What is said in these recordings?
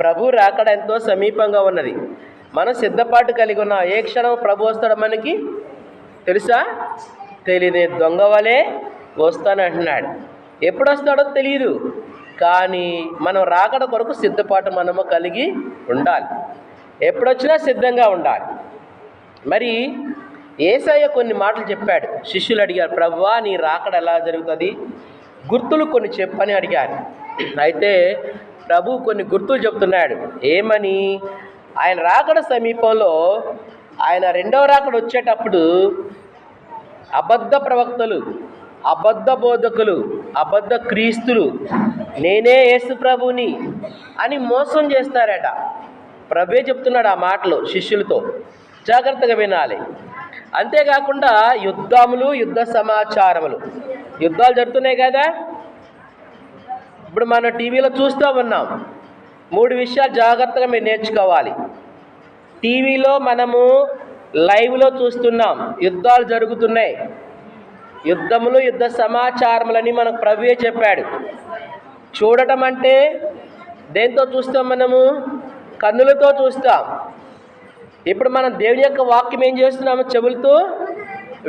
ప్రభు రాకడ ఎంతో సమీపంగా ఉన్నది. మనం సిద్ధపాటు కలిగి ఉన్నాం. ఏ క్షణం ప్రభు వస్తాడు మనకి తెలుసా? తెలియని దొంగ వలే వస్తానంటున్నాడు ఎప్పుడు వస్తాడో తెలియదు కానీ మనం రాకడ కొరకు సిద్ధపాటు మనము కలిగి ఉండాలి. ఎప్పుడొచ్చినా సిద్ధంగా ఉండాలి. మరి ఏసయ్య కొన్ని మాటలు చెప్పాడు. శిష్యులు అడిగారు ప్రభువా నీ రాకడ ఎలా జరుగుతుంది? గుర్తులు కొన్ని చెప్పని అడిగారు. అయితే ప్రభు కొన్ని గుర్తులు చెప్తున్నాడు. ఏమని? ఆయన రాకడ సమీపంలో ఆయన రెండవ రాకడ వచ్చేటప్పుడు అబద్ధ ప్రవక్తలు అబద్ధ బోధకులు అబద్ధ క్రీస్తులు నేనే యేసు ప్రభుని అని మోసం చేస్తారట. ప్రభే చెప్తున్నాడు ఆ మాటలు శిష్యులతో. జాగ్రత్తగా వినాలి. అంతేకాకుండా యుద్ధములు యుద్ధ సమాచారములు. యుద్ధాలు జరుగుతున్నాయి కదా? ఇప్పుడు మనం టీవీలో చూస్తూ ఉన్నాం. మూడు విషయాలు జాగ్రత్తగా మీరు నేర్చుకోవాలి. టీవీలో మనము లైవ్లో చూస్తున్నాం. యుద్ధాలు జరుగుతున్నాయి. యుద్ధములు యుద్ధ సమాచారములని మనకు ప్రభువే చెప్పాడు. చూడటం అంటే దేంతో చూస్తాం మనము? కన్నులతో చూస్తాం. ఇప్పుడు మనం దేవుని యొక్క వాక్యం ఏం చేస్తున్నాము చెవులతో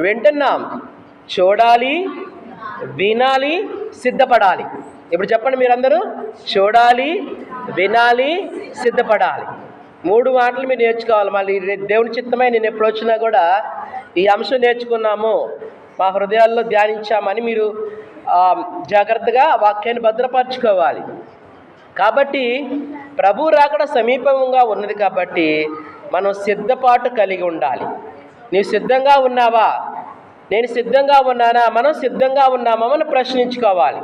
వింటున్నాం. చూడాలి వినాలి సిద్ధపడాలి. ఇప్పుడు చెప్పండి మీరందరూ. చూడాలి వినాలి సిద్ధపడాలి. మూడు మాటలు మీరు నేర్చుకోవాలి. మళ్ళీ దేవుని చిత్తమై నేను ఎప్పుడు వచ్చినా కూడా ఈ అంశం నేర్చుకున్నాము. మా హృదయాల్లో ధ్యానించామని మీరు జాగ్రత్తగా వాక్యాన్ని భద్రపరచుకోవాలి. కాబట్టి ప్రభు రాకడ సమీపంగా ఉన్నది కాబట్టి మనం సిద్ధపాటు కలిగి ఉండాలి. నీవు సిద్ధంగా ఉన్నావా? నేను సిద్ధంగా ఉన్నానా? మనం సిద్ధంగా ఉన్నామా? మనం ప్రశ్నించుకోవాలి.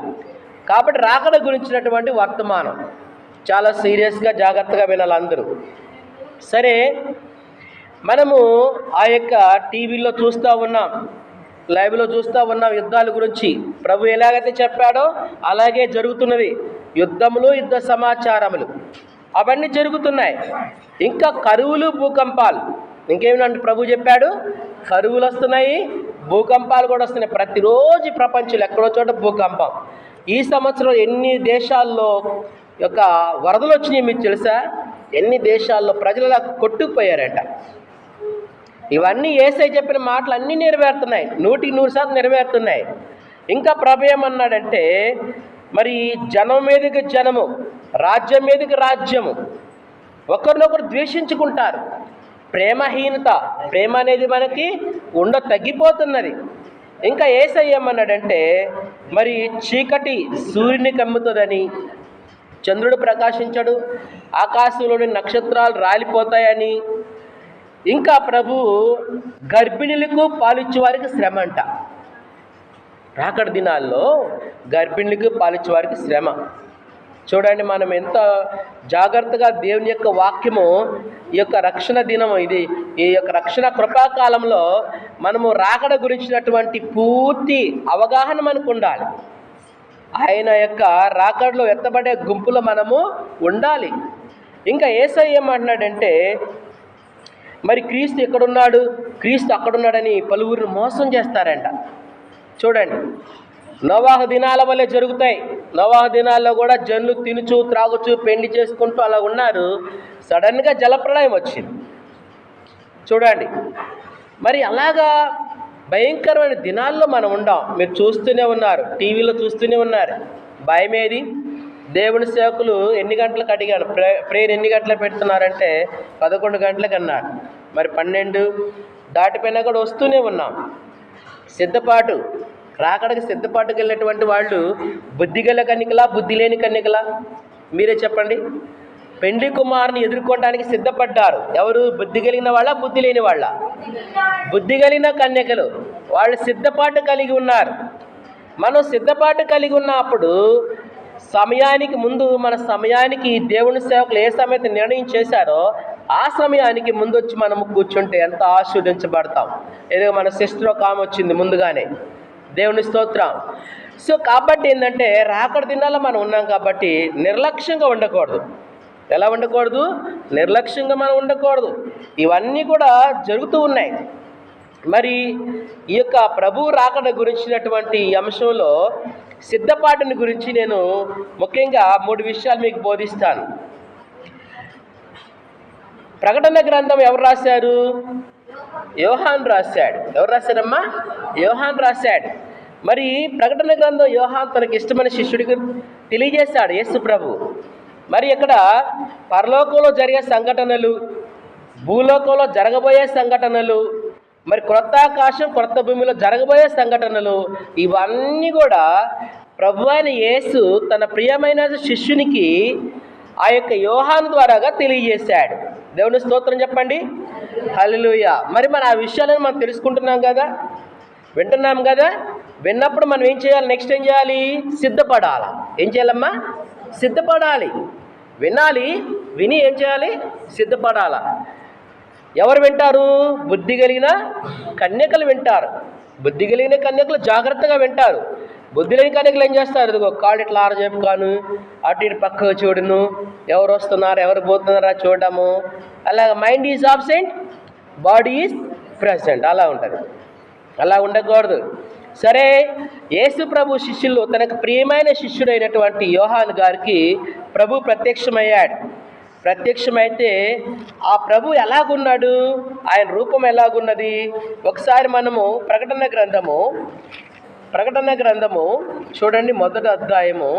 కాబట్టి రాకడ గురించినటువంటి వర్తమానం చాలా సీరియస్గా జాగ్రత్తగా వినాలి అందరూ. సరే మనము ఆ యొక్క టీవీలో చూస్తూ ఉన్నాం లైవ్లో చూస్తూ ఉన్నాం యుద్ధాల గురించి. ప్రభు ఎలాగైతే చెప్పాడో అలాగే జరుగుతున్నది. యుద్ధములు యుద్ధ సమాచారములు. అవన్నీ జరుగుతున్నాయి. ఇంకా కరువులు భూకంపాలు. ఇంకేమిటంటే ప్రభు చెప్పాడు? కరువులు వస్తున్నాయి భూకంపాలు కూడా వస్తున్నాయి. ప్రతిరోజు ప్రపంచంలో ఎక్కడో చోట భూకంపం. ఈ సంవత్సరం ఎన్ని దేశాల్లో యొక్క వరదలు వచ్చినాయి మీకు తెలుసా? ఎన్ని దేశాల్లో ప్రజలు కొట్టుకుపోయారట. ఇవన్నీ ఏసై చెప్పిన మాటలు అన్నీ నెరవేరుతున్నాయి. నూటికి నూరు శాతం నెరవేరుతున్నాయి. ఇంకా ప్రభు ఏమన్నాడంటే మరి జనం మీదకి జనము రాజ్యం మీదకి రాజ్యము ఒకరినొకరు ద్వేషించుకుంటారు. ప్రేమహీనత ప్రేమ అనేది మనకి ఉండ తగ్గిపోతున్నది. ఇంకా ఏసై ఏమన్నాడంటే మరి చీకటి సూర్యుని కమ్ముతుందని చంద్రుడు ప్రకాశించడు ఆకాశంలోని నక్షత్రాలు రాలిపోతాయని. ఇంకా ప్రభు గర్భిణులకు పాలిచ్చే వారికి శ్రమ అంట. రాకడ దినాల్లో గర్భిణులకు పాలిచ్చే వారికి శ్రమ. చూడండి మనం ఎంత జాగ్రత్తగా దేవుని యొక్క వాక్యము ఈ యొక్క రక్షణ దినం ఇది. ఈ యొక్క రక్షణ కృపాకాలంలో మనము రాకడ గురించినటువంటి పూర్తి అవగాహన మనకు ఉండాలి. ఆయన యొక్క రాకడలో ఎత్తబడే గుంపులో మనము ఉండాలి. ఇంకా ఏసై ఏమంటున్నాడంటే మరి క్రీస్తు ఎక్కడున్నాడు? క్రీస్తు అక్కడున్నాడని పలువురిని మోసం చేస్తారంట. చూడండి నవాహ దినాల వల్లే జరుగుతాయి. నవాహ దినాల్లో కూడా జన్లు తినుచు త్రాగుచు పెళ్ళి చేసుకుంటూ అలా ఉన్నారు. సడన్గా జలప్రళయం వచ్చింది. చూడండి. మరి అలాగా భయంకరమైన దినాల్లో మనం ఉండాం. మీరు చూస్తూనే ఉన్నారు. టీవీలో చూస్తూనే ఉన్నారు. భయం ఏది? దేవుని సేవకులు ఎన్ని గంటలకు అడిగాను ప్రే ప్రేయర్ ఎన్ని గంటలకు పెడుతున్నారంటే పదకొండు గంటలకు అన్నారు మరి పన్నెండు దాటిపోయినా కూడా వస్తూనే ఉన్నాం. సిద్ధపాటు రాకడకు సిద్ధపాటుకు వెళ్ళినటువంటి వాళ్ళు బుద్ధిగల కన్నికలా బుద్ధి లేని కన్నికలా మీరే చెప్పండి. పెండ్లి కుమారుని ఎదుర్కోవడానికి సిద్ధపడ్డారు. ఎవరు? బుద్ధి కలిగిన వాళ్ళ బుద్ధి లేని వాళ్ళ? బుద్ధి కలిగిన కన్యకలు. వాళ్ళు సిద్ధపాటు కలిగి ఉన్నారు. మనం సిద్ధపాటు కలిగి ఉన్నప్పుడు సమయానికి ముందు మన సమయానికి దేవుని సేవకులు ఏ సమయంతో నిర్ణయం చేశారో ఆ సమయానికి ముందు వచ్చి మనము కూర్చుంటే ఎంత ఆశీర్వదించబడతాం. ఏదో మన సిస్టర్ ఒక ఆమె వచ్చింది ముందుగానే. దేవుని స్తోత్రం. సో కాబట్టి ఏంటంటే రాకడ దినాల్లో మనం ఉన్నాం కాబట్టి నిర్లక్ష్యంగా ఉండకూడదు. ఎలా ఉండకూడదు? నిర్లక్ష్యంగా మనం ఉండకూడదు. ఇవన్నీ కూడా జరుగుతూ ఉన్నాయి. మరి ఈ యొక్క ప్రభు రాకడ గురించినటువంటి అంశంలో సిద్ధపాటుని గురించి నేను ముఖ్యంగా మూడు విషయాలు మీకు బోధిస్తాను. ప్రకటన గ్రంథం ఎవరు రాశారు? యోహాన్ రాశాడు. ఎవరు రాశారమ్మా? యోహాన్ రాశాడు. మరి ప్రకటన గ్రంథం యోహాన్ తనకి ఇష్టమైన శిష్యుడికి తెలియజేశాడు యేసు ప్రభు. మరి ఇక్కడ పరలోకంలో జరిగే సంఘటనలు భూలోకంలో జరగబోయే సంఘటనలు మరి క్రొత్త ఆకాశం క్రొత్త భూమిలో జరగబోయే సంఘటనలు ఇవన్నీ కూడా ప్రభు అయిన యేసు తన ప్రియమైన శిష్యునికి ఆ యొక్క యోహాను ద్వారాగా తెలియజేశాడు. దేవుని స్తోత్రం చెప్పండి. హల్లెలూయా. మరి మన ఆ విషయాలను మనం తెలుసుకుంటున్నాం కదా? వింటున్నాం కదా? విన్నప్పుడు మనం ఏం చేయాలి? నెక్స్ట్ ఏం చేయాలి? సిద్ధపడాలి. ఏం చేయాలమ్మా? సిద్ధపడాలి. వినాలి విని ఏం చేయాలి? సిద్ధపడాలా. ఎవరు వింటారు? బుద్ధి కలిగిన కన్యకలు వింటారు. బుద్ధి కలిగిన కన్యకలు జాగ్రత్తగా వింటారు. బుద్ధి లేని కన్యకలు ఏం చేస్తారు? ఇదిగో కాళ్ళు ఇట్లా ఆరజెప్పుకాను అటు ఇటు పక్క చూడును. ఎవరు వస్తున్నారు? ఎవరు పోతున్నారా? చూడటము అలాగ mind is absent body is present అలా ఉంటుంది. అలా ఉండకూడదు. సరే యేసు ప్రభు శిష్యులు తనకు ప్రియమైన శిష్యుడైనటువంటి యోహాన్ గారికి ప్రభు ప్రత్యక్షమయ్యాడు. ప్రత్యక్షమైతే ఆ ప్రభు ఎలాగున్నాడు? ఆయన రూపం ఎలాగున్నది? ఒకసారి మనము ప్రకటన గ్రంథము ప్రకటన గ్రంథము చూడండి మొదటి అధ్యాయము.